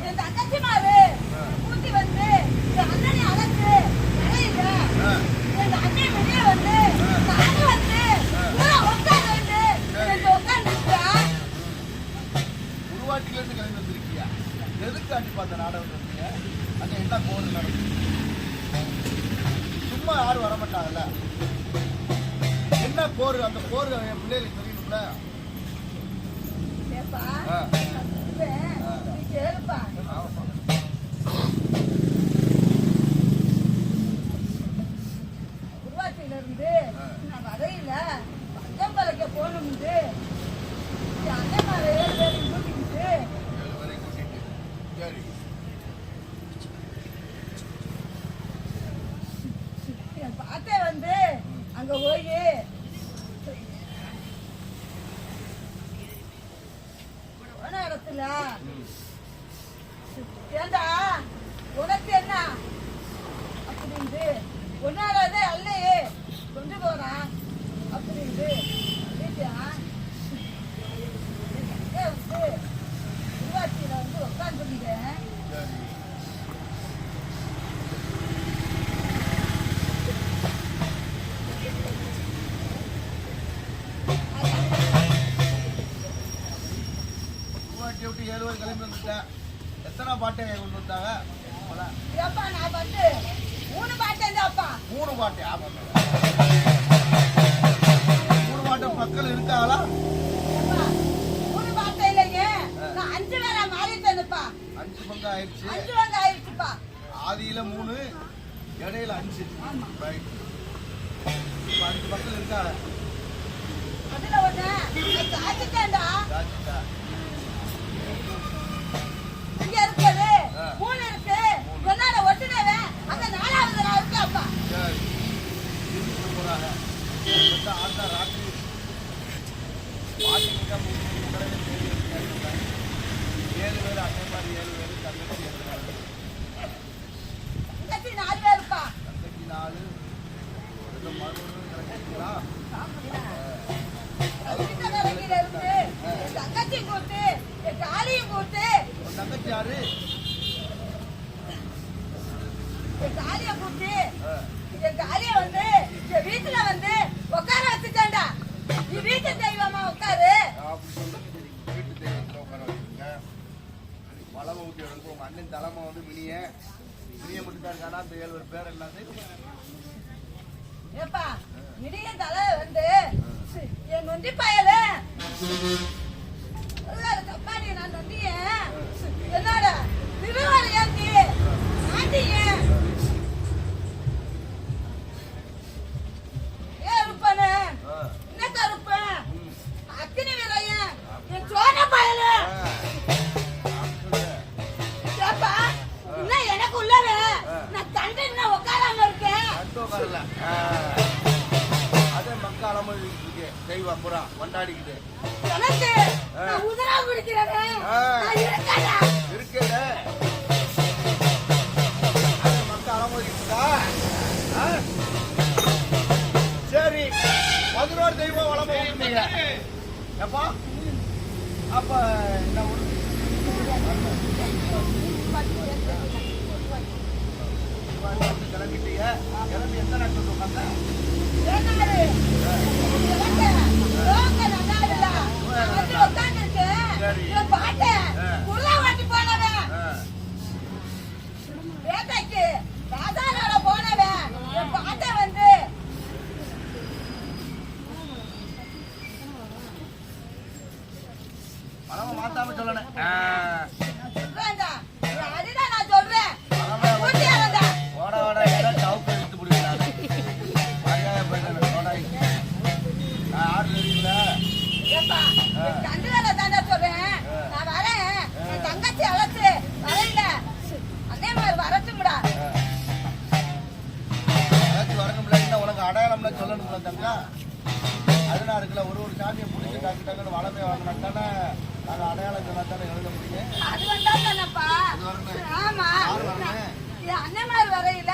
என் தங்கச்சி மாறு கூட்டி வந்து என் அண்ணனை அழைச்சு என் அண்ணன் வெளியே வந்து நானு வந்து உட்கார வந்து எனக்கு உட்காந்துருக்கா உருவாட்டில இருந்து கிளம்பி வந்திருக்கியா எதுக்கு அனுப்பி அந்த நாடகம் வந்தீங்க அங்க என்ன போன் நடக்கும் சும்மா யாரும் வர மாட்டாங்கல்ல என்ன போர் அந்த போர் என் பிள்ளைகளுக்கு தெரியணும்ல இருந்து நான் வரையில பஞ்சம்பலைக்க போகணும்னு என் அண்ணன் ஏழு பேரையும் கூட்டிக்கிட்டு ஏழு பேரையும் கூட்டிட்டு சரி வந்து அங்க போய் போன இடத்துல ஏண்டா உனக்கு என்ன? அப்படின்னு ஒன்னால அல்லையே கொண்டு போறான் அப்படின்ட்டு சொல்லிட்டான். என் அக்கா வந்து உருவாட்சியில வந்து உட்காந்துருந்தேன் சரி பேர் கிளம்பி வந்துட்டேன் எத்தனை பாட்டை கொண்டு வந்தாங்க ஏப்பா நான் வந்து மூணு பாட்டேன் அப்பா? மூணு பாட்டு. மூணு பாட்டு மக்கள் இருக்காங்களா மூணு பாட்டை இல்லைங்க நான் அஞ்சு பேரா மாறிட்டேனுப்பா. அஞ்சு பங்கு ஆயிடுச்சு. அஞ்சு வந்து ஆயிடுச்சுப்பா. ஆதியில மூணு இடையில அஞ்சு. ரைட் அஞ்சு மக்கள் இருக்காங்க அதுல ஒண்ணு சாதிச்சேன்டா ராஜிதா இங்க இருக்குது ஆ. மூணு இருக்கு சொன்னால ஒட்டுனவன் அந்த நாலாவது நான் இருக்காப்பா சரி இருந்துட்டு போறாங்க வந்து ஆத்தா ராத்திரி பாட்டிங்க மூணு மூணு கடை தேடி இருக்காங்க ஏழு பேர் அதே மாதிரி ஏழு பேர் தங்கச்சி ஏழு பேர் தங்கச்சி நாலு பேருப்பா தங்கச்சி நாலு ஒரு மருமகன் கிடைச்சிங்களா வீட்டு வேலையில இருந்து என் தங்கச்சி கூட்டு என் காளியும் கூட்டு ஒரு தங்கச்சி யாரு என் காளிய கூட்டு ஆ. என் காலிய வந்து என் வீட்டுல வந்து மினிய மட்டும் தான் இருக்கானா அந்த ஏழு பேர் சேர்த்து ஏப்பா இடிய தலை வந்து என் நொண்டி பயல. அதே மக்கள் அலமதி இருக்கு. தெய்வம் புறா கொண்டாடிக்கிட்டு. இருக்குல்ல அதே மக்கள் அலமதி இருக்கா ஆ? சரி. பதினோரு தெய்வம் வளமை எப்பா? அப்ப என்ன வரேன். என் தங்கச்சி அழைச்சு வரேன்ல அதே மாதிரி வரட்டும்டா. அடையாளம்ல சொல்லணும்ல தங்கா அதெல்லாம் இருக்குல்ல ஒரு ஒரு சாமியை பிடிச்சி டாக்கு டக்குன்னு வளமே வாங்கினா நாங்கள் அடையாளம் சொன்னா தானே எழுத முடியும்? அது வந்தா தானப்பா அது. ஆமா. அண்ணன் வரையில.